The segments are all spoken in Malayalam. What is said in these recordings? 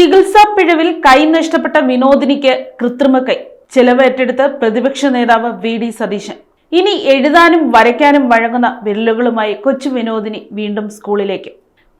ചികിത്സാ പിഴവിൽ കൈ നഷ്ടപ്പെട്ട വിനോദിനിക്ക് കൃത്രിമ കൈ. ചെലവ് ഏറ്റെടുത്ത് പ്രതിപക്ഷ നേതാവ് വി ഡി സതീശൻ. ഇനി എഴുതാനും വരയ്ക്കാനും വഴങ്ങുന്ന വിരലുകളുമായി കൊച്ചു വിനോദിനി വീണ്ടും സ്കൂളിലേക്ക്.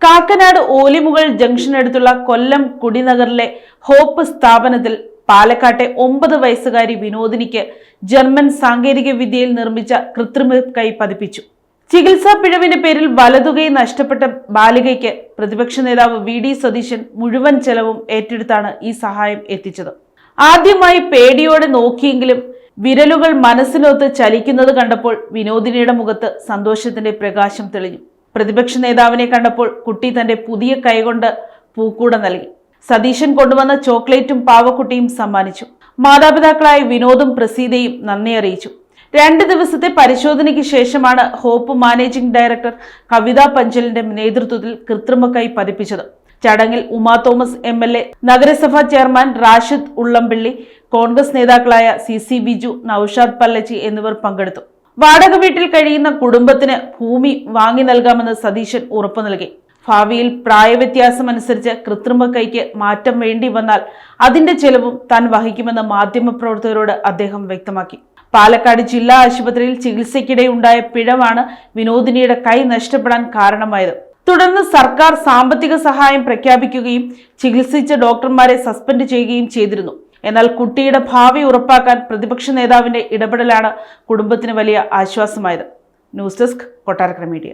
കാക്കനാട് ഓലിമുകൾ ജംഗ്ഷനടുത്തുള്ള കൊല്ലം കുടിനഗറിലെ ഹോപ്പ് സ്ഥാപനത്തിൽ പാലക്കാട്ടെ ഒമ്പത് വയസ്സുകാരി വിനോദിനിക്ക് ജർമ്മൻ സാങ്കേതിക വിദ്യയിൽ നിർമ്മിച്ച കൃത്രിമ കൈ പതിപ്പിച്ചു. ചികിത്സാ പിഴവിന്റെ പേരിൽ വലതുകൈ നഷ്ടപ്പെട്ട ബാലികയ്ക്ക് പ്രതിപക്ഷ നേതാവ് വി ഡി സതീശൻ മുഴുവൻ ചെലവും ഏറ്റെടുത്താണ് ഈ സഹായം എത്തിച്ചത്. ആദ്യമായി പേടിയോടെ നോക്കിയെങ്കിലും വിരലുകൾ മനസ്സിനൊത്ത് ചലിക്കുന്നത് കണ്ടപ്പോൾ വിനോദിനിയുടെ മുഖത്ത് സന്തോഷത്തിന്റെ പ്രകാശം തെളിഞ്ഞു. പ്രതിപക്ഷ നേതാവിനെ കണ്ടപ്പോൾ കുട്ടി തന്റെ പുതിയ കൈകൊണ്ട് പൂക്കൂട നൽകി. സതീശൻ കൊണ്ടുവന്ന ചോക്ലേറ്റും പാവക്കുട്ടിയും സമ്മാനിച്ചു. മാതാപിതാക്കളായ വിനോദും പ്രസീതയും നന്ദി അറിയിച്ചു. രണ്ട് ദിവസത്തെ പരിശോധനയ്ക്ക് ശേഷമാണ് ഹോപ്പ് മാനേജിംഗ് ഡയറക്ടർ കവിത പഞ്ചലിന്റെ നേതൃത്വത്തിൽ കൃത്രിമ കൈ പതിപ്പിച്ചത്. ചടങ്ങിൽ Uma Thomas M L A നഗരസഭാ ചെയർമാൻ റാഷിദ് ഉള്ളംപിള്ളി കോൺഗ്രസ് നേതാക്കളായ സി സി ബിജു നൌഷാദ് പല്ലച്ചി എന്നിവർ പങ്കെടുത്തു. വാടക വീട്ടിൽ കഴിയുന്ന കുടുംബത്തിന് ഭൂമി വാങ്ങി നൽകാമെന്ന് സതീശൻ ഉറപ്പു നൽകി. ഭാവിയിൽ പ്രായവ്യത്യാസം അനുസരിച്ച് കൃത്രിമ കൈക്ക് മാറ്റം വേണ്ടി വന്നാൽ അതിന്റെ ചെലവും താൻ വഹിക്കുമെന്ന് മാധ്യമപ്രവർത്തകരോട് അദ്ദേഹം വ്യക്തമാക്കി. പാലക്കാട് ജില്ലാ ആശുപത്രിയിൽ ചികിത്സയ്ക്കിടെ ഉണ്ടായ പിഴവാണ് വിനോദിനിയുടെ കൈ നഷ്ടപ്പെടാൻ കാരണമായത്. തുടർന്ന് സർക്കാർ സാമ്പത്തിക സഹായം പ്രഖ്യാപിക്കുകയും ചികിത്സിച്ച ഡോക്ടർമാരെ സസ്പെൻഡ് ചെയ്യുകയും ചെയ്തിരുന്നു. എന്നാൽ കുട്ടിയുടെ ഭാവി ഉറപ്പാക്കാൻ പ്രതിപക്ഷ നേതാവിന്റെ ഇടപെടലാണ് കുടുംബത്തിന് വലിയ ആശ്വാസമായത്. News desk Kottarakkara media.